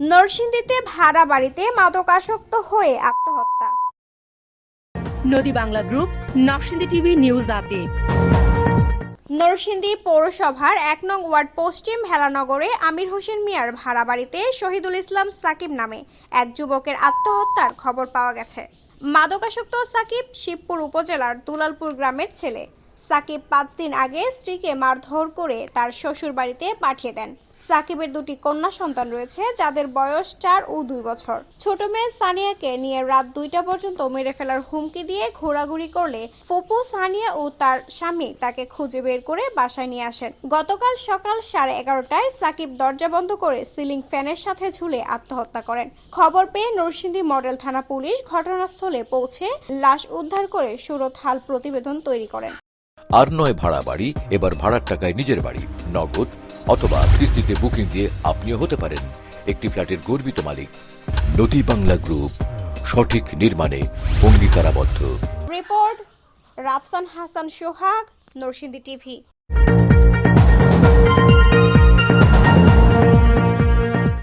নরসিংদীতে ভাড়া বাড়িতে মাদকাসক্ত হয়ে আত্মহত্যা। Nadi Bangla group Narsingdi TV news update. Narsingdi পৌরসভার এক নং ওয়ার্ড পশ্চিম ভেলানগরে আমির হোসেন মিয়ার ভাড়া বাড়িতে শহীদুল ইসলাম সাকিব নামে এক যুবকের আত্মহত্যার খবর পাওয়া গেছে। মাদকাসক্ত সাকিব শিবপুর উপজেলার দুলালপুর গ্রামের ছেলে। সাকিব পাঁচ দিন আগে স্ত্রীকে মারধর করে তার শ্বশুর বাড়িতে পাঠিয়ে দেন। সাকিবের দুটি কন্যা সন্তান রয়েছে, যাদের বয়স চার ও দুই বছর। ছোট মেয়ে সানিয়াকে নিয়ে রাত দুইটা পর্যন্ত মেরে ফেলার হুমকি দিয়ে ঘোরাঘুরি করলে ফুপু, সানিয়া ও তার স্বামী তাকে খুঁজে বের করে বাসায় নিয়ে আসেন। গতকাল সকাল সাড়ে এগারোটায় সাকিব দরজা বন্ধ করে সিলিং ফ্যানের সাথে ঝুলে আত্মহত্যা করেন। খবর পেয়ে নরসিংদী মডেল থানা পুলিশ ঘটনাস্থলে পৌঁছে লাশ উদ্ধার করে সুরত হাল প্রতিবেদন তৈরি করেন। আর নয় ভাড়া বাড়ি, এবার ভাড়ার টাকায় নিজের বাড়ি। নগদ অথবা কিস্তিতে বুকিং দিয়ে আপনিও হতে পারেন একটি ফ্ল্যাটের গর্বিত মালিক। নদী বাংলা গ্রুপ, সঠিক নির্মাণে অঙ্গীকারাবদ্ধ। Report, Rafsan Hasan Sohag, Narsingdi TV.